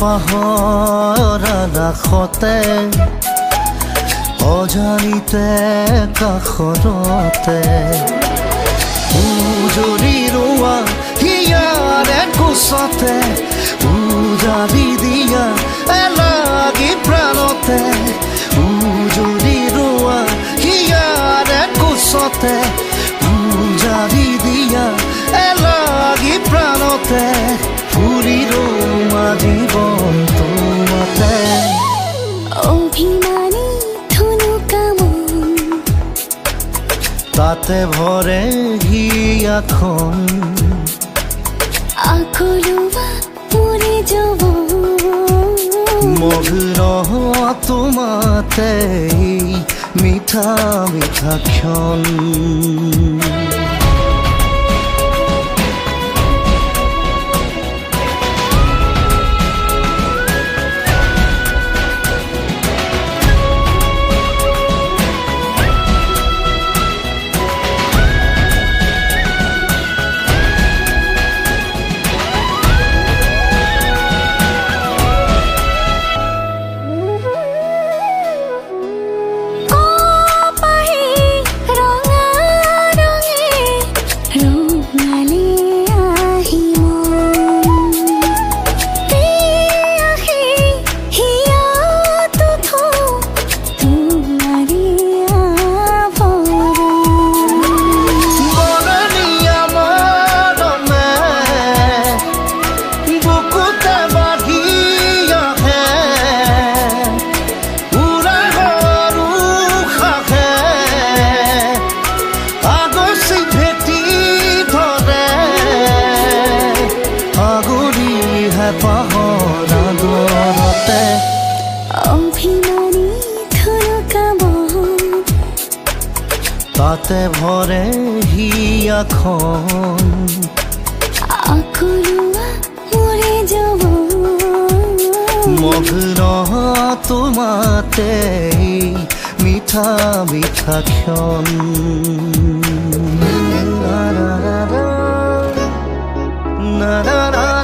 পাহৰা নাখতে অজানিতে কাষৰতে উজৰি ৰোৱা ইয়াৰে কোচতে উজাৰি দিয়া এলাগি প্ৰাণতে উজৰি ৰোৱা ইয়াৰে কোচতে উজাৰি প্ৰাণতে ফুৰি ৰোমা জীৱন তোমাতে। অভিমানী থুনুকা মন তাতে ভৰে হিয়াখন আকলুৱা মোৰে যব মধুর তোমাতে মিঠা মিঠা ক্ষণ। তোমাতে মিঠা মিঠা ক্ষণ না না না না।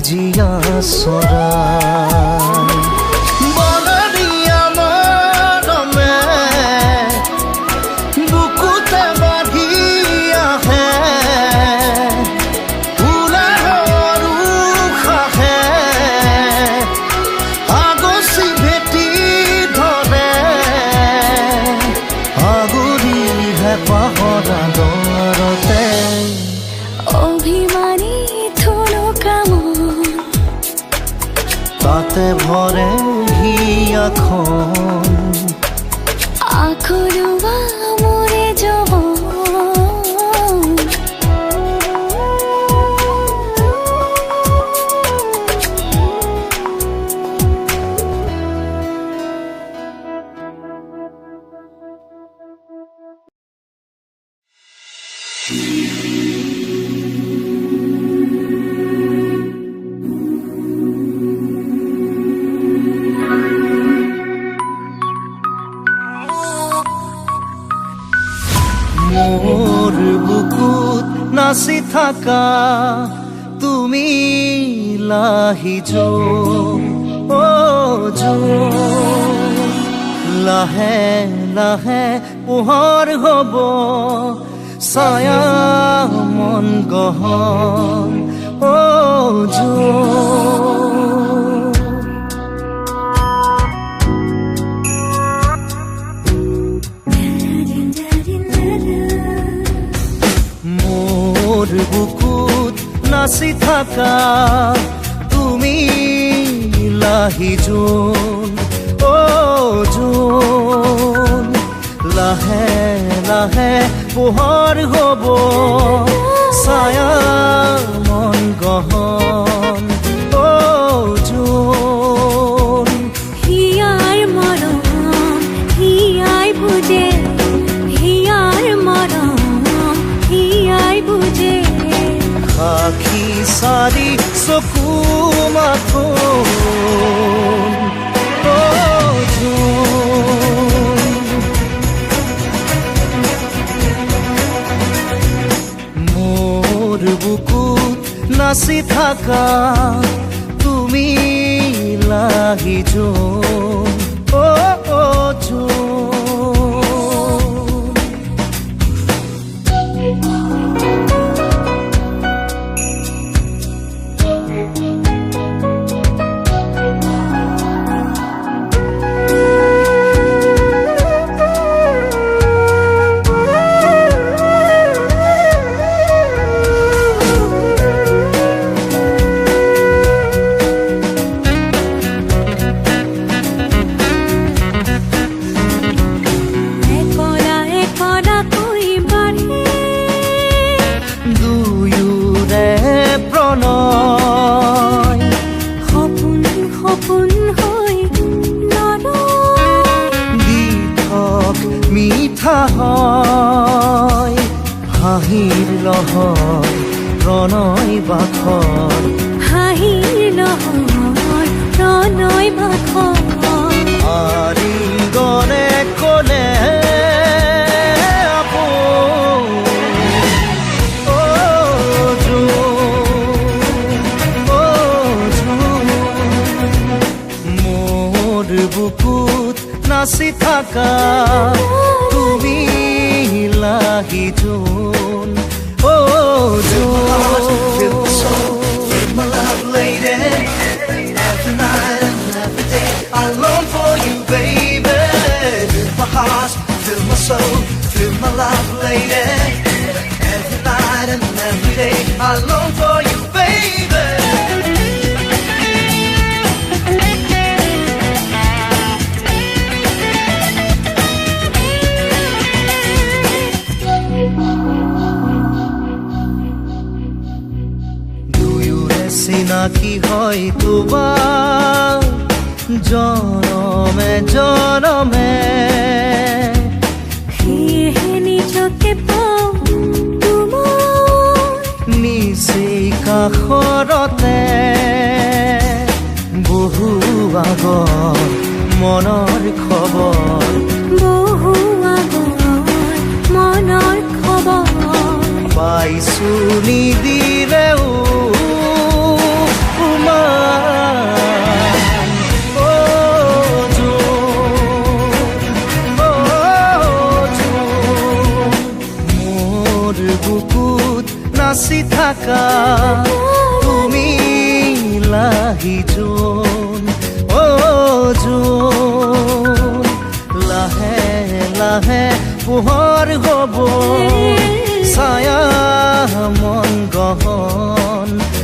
জীয়া চৰা আকলুৱা যো অ যো লাহে লাহে পোহৰ হ'ব, ছায়া মন গহন অ যো মোৰ বুকুত নাচ থাকা লাহি জোন অ জোন। লাহে লাহে পোহৰ হ'ব ছায়া মন গহন অ জোন। হিয়ার মরম হিয়াই বুঝে হিয়ার মরম হিয়াই বুঝে। আখি চকু মাথো মোৰ বুকুত নাচি থাকা তুমি লাহি অ যোন you, baby. Fill my heart, fill my soul, fill my love lady. Every night and every day, I long for you, চিনাকি হয় তোমাৰ জনমে জনমে। নিজকে নিচেই কাষৰতে বহু আগত মনৰ খবৰ। বহু আগৰ মনৰ খবৰ। পাইছো নিদিলেও বুকুত নাচি থাকা তুমি লাহি জোন অ জোন লাহে লাহে পোহৰ হ'ব ছায়া মন গহন।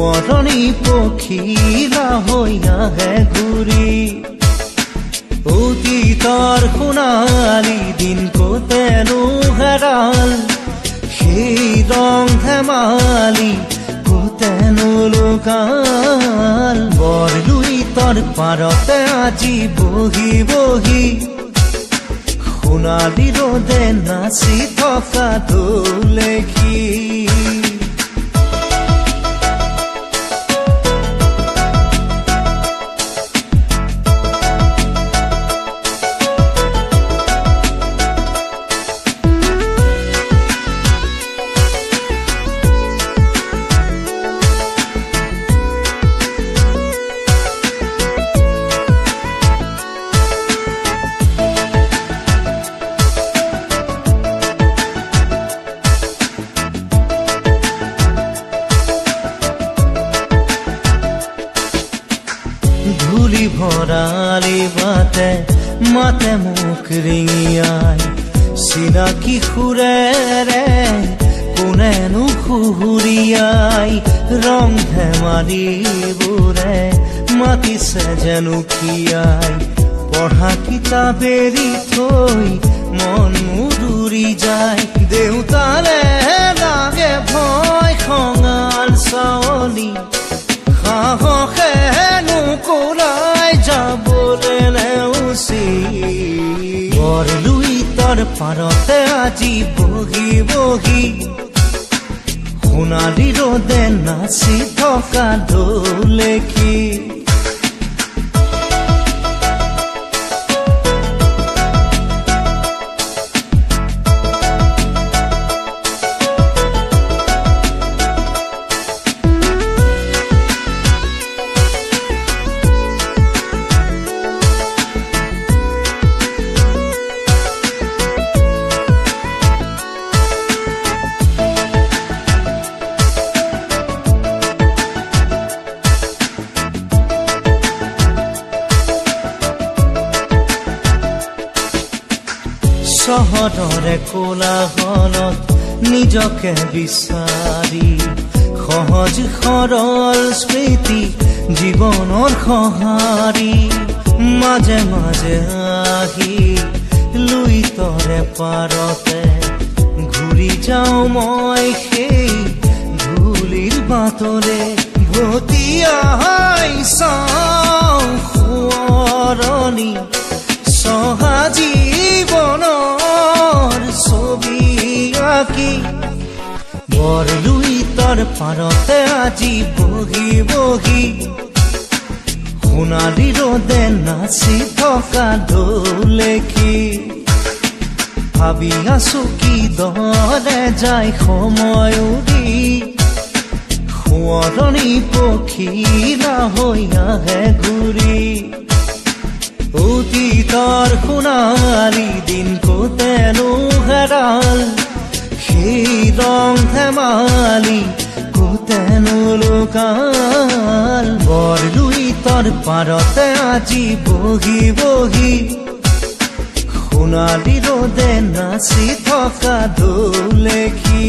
সোঁৱৰণি পখিলা হৈ আহে ঘূৰি অতীতৰ সোণালী দিন কতেনো হেৰাল সেই ৰং ধেমালি কতেনো লোকাল। বৰলুইতৰ পাৰতে আজি বহি বহি সোণালী ৰদে নাচি থকা ঢৌলেখি পাৰতে আজি বহি বহি সোণালী ৰদে নাচি থকা ঢৌলেখি চহৰৰে কোলাহলত নিজকে বিচাৰি সহজ সৰল স্মৃতি জীৱনৰ সঁহাৰি মাজে মাজে আহি লুইতৰে পাৰতে ঘূৰি যাওঁ মই সেই ধূলিৰ বাটৰে ভতিয়াই চাওঁ সোঁৱৰণি চহা জীৱনৰ ছবি আঁকি। বৰলুইতৰ পাৰতে আজি বহি বহি সোণালী ৰদে নাচি থকা ঢৌলেখি। ভাবি আছো কি দৰে যায় সময় উৰি। সোঁৱৰণি পখিলা হৈ আহে ঘূৰি। অতীতৰ সোণালী দিন কতেনো হেৰাল সেই ৰং ধেমালি কতেনো লোকাল। বৰলুইতৰ পাৰতে আজি বহি বহি। সোণালী ৰদে নাচি থকা ঢৌলেখি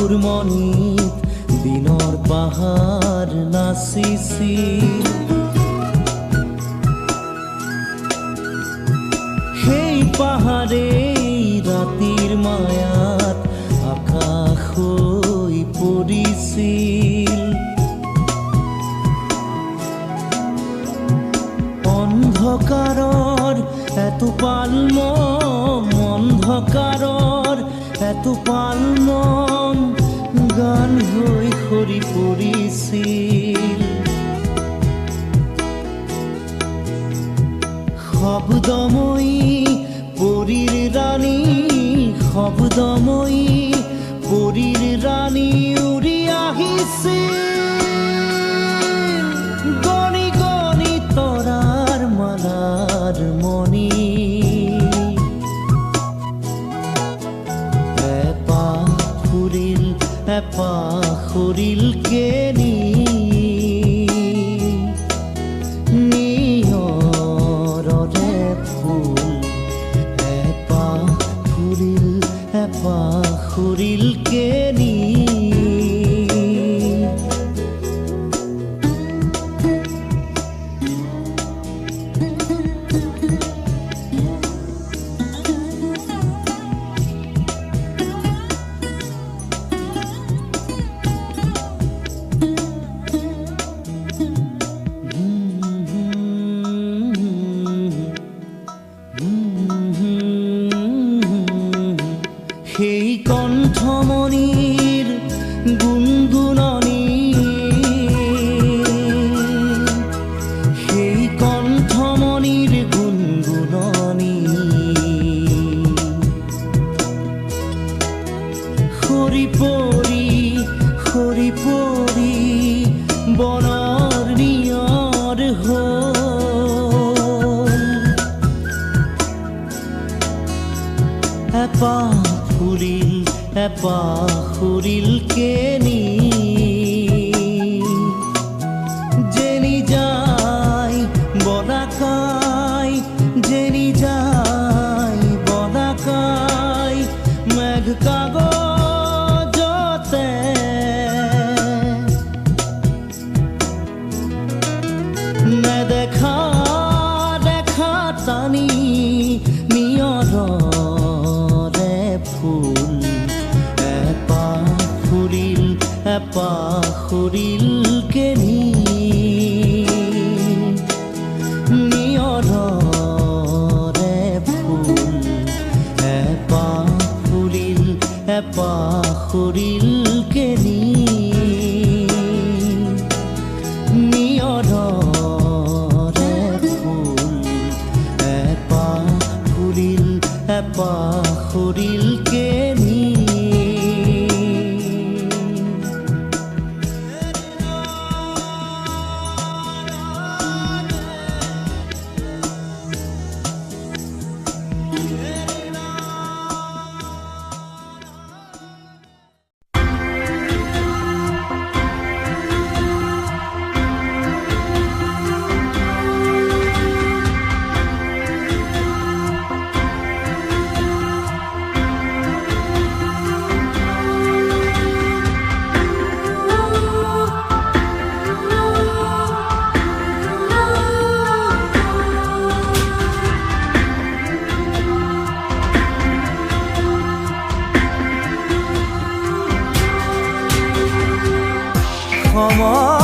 মণি দিনৰ পাহাৰ নাচিছিল সেই পাহাৰে ৰাতিৰ মায়াত, আকাশ হৈ পৰিছিল অন্ধকাৰৰ এটোপাল মন অন্ধকাৰৰ এত পালন গান হৈ সৰি পৰিছিল শব্দময়ী পৰীৰ ৰাণী শব্দময়ী পৰীৰ ৰাণী উৰি আহিছিল পাখরিলকে 默默。